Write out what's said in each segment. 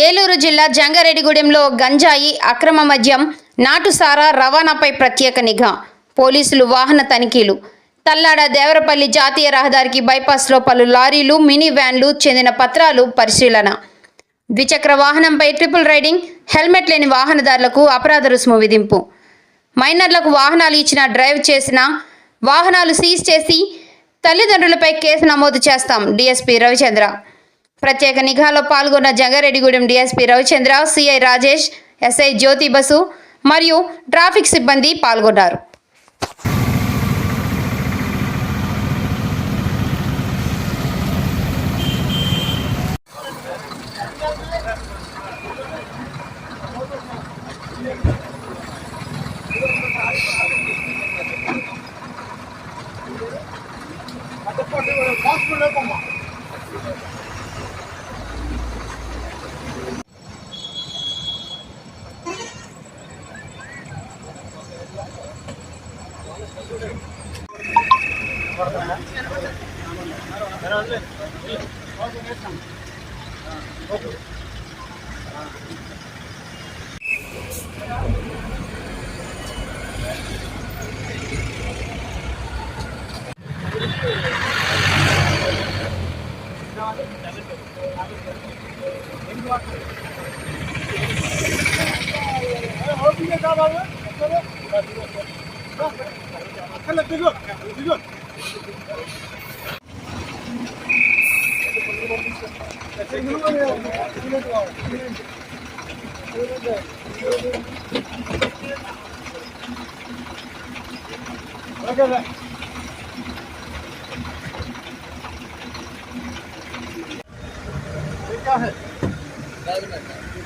ఏలూరు జిల్లా జంగారెడ్డిగూడెంలో గంజాయి అక్రమ మద్యం నాటుసారా రవాణాపై ప్రత్యేక నిఘా. పోలీసులు వాహన తనిఖీలు. తల్లాడ దేవరపల్లి జాతీయ రహదారికి బైపాస్లో పలు లారీలు మినీ వ్యాన్లు చెందిన పత్రాలు పరిశీలన. ద్విచక్ర వాహనంపై ట్రిపుల్ రైడింగ్ హెల్మెట్ లేని వాహనదారులకు అపరాధ రుసుము విధింపు. మైనర్లకు వాహనాలు ఇచ్చిన డ్రైవ్ చేసిన వాహనాలు సీజ్ చేసి తల్లిదండ్రులపై కేసు నమోదు చేస్తాం. డీఎస్పీ రవిచంద్ర. ప్రత్యేక నిఘాలో పాల్గొన్న Jangareddygudem DSP Ravichandra CI Rajesh SI Jyothi Basu మరియు ట్రాఫిక్ సిబ్బంది పాల్గొన్నారు. Hello, big one, big one. क्या है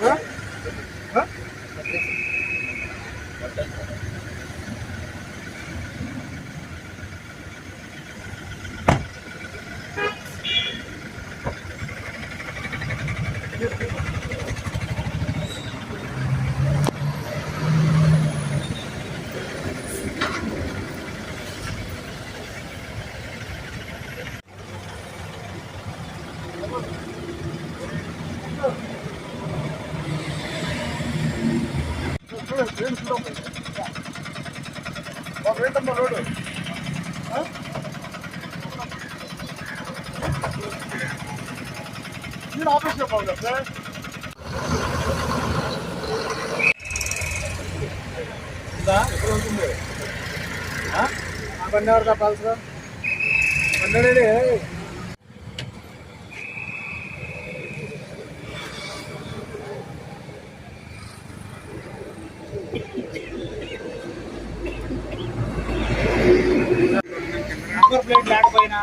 हाँ हाँ మీరు ఆఫీస్లో పోగలరు సార్ ఎక్కడ ఉంటుంది బండి ఎవరు తప్పాలి సార్ బండి నంబర్ ప్లేట్ లేకపోయినా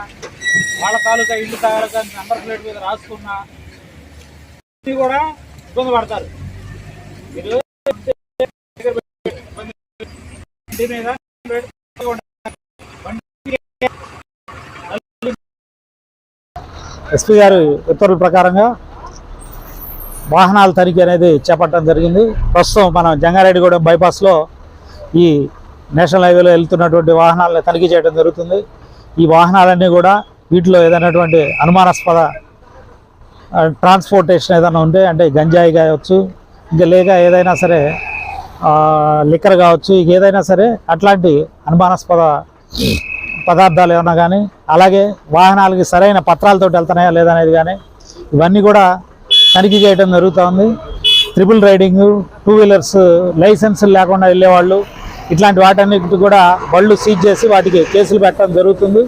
వాళ్ళ తాలూకా ఇల్లు తాలూకా నంబర్ ప్లేట్ మీద రాసుకున్నా ఇది కూడా ఇబ్బంది పడతారు. మీరు ఇంటి మీద ఎస్పీ గారి ఉత్తర్వుల ప్రకారంగా వాహనాల తనిఖీ అనేది చేపట్టడం జరిగింది. ప్రస్తుతం మనం జంగారెడ్డిగూడెం బైపాస్లో ఈ నేషనల్ హైవేలో వెళ్తున్నటువంటి వాహనాలను తనిఖీ చేయడం జరుగుతుంది. ఈ వాహనాలన్నీ కూడా వీటిలో ఏదైనటువంటి అనుమానాస్పద ట్రాన్స్పోర్టేషన్ ఏదైనా ఉంటే అంటే గంజాయి కావచ్చు ఇంకా లేక ఏదైనా సరే లిక్కర్ కావచ్చు ఇక ఏదైనా సరే అట్లాంటి అనుమానాస్పద పదార్థాలు ఏమన్నా కానీ అలాగే వాహనాలకి సరైన పత్రాలతో వెళ్తున్నాయా లేదనేది కానీ ఇవన్నీ కూడా తనిఖీ చేయడం జరుగుతూ ఉంది. Triple riding two wheelers license లేకుండా వెళ్ళేవాళ్ళు ఇట్లాంటి వాటన్నిటి కూడా బళ్ళు సీజ్ చేసి వాటికి కేసులు పెట్టడం జరుగుతుంది.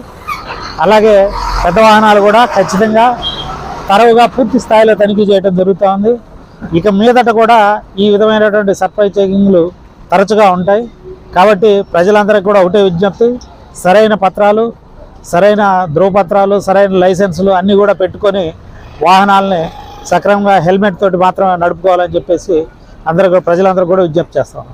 అలాగే పెద్ద వాహనాలు కూడా ఖచ్చితంగా తరవుగా పూర్తి స్థాయిలో తనిఖీ చేయడం జరుగుతూ ఉంది ఇక మీదట కూడా ఈ విధమైనటువంటి సర్ప్రైజ్ చెకింగ్లు తరచుగా ఉంటాయి. కాబట్టి ప్రజలందరికీ కూడా ఒకటే విజ్ఞప్తి సరైన పత్రాలు సరైన ధ్రువపత్రాలు సరైన లైసెన్సులు అన్నీ కూడా పెట్టుకొని వాహనాలని సక్రమంగా హెల్మెట్ తోటి మాత్రమే నడుపుకోవాలని చెప్పేసి అందరూ ప్రజలందరూ కూడా విజ్ఞప్తి చేస్తాం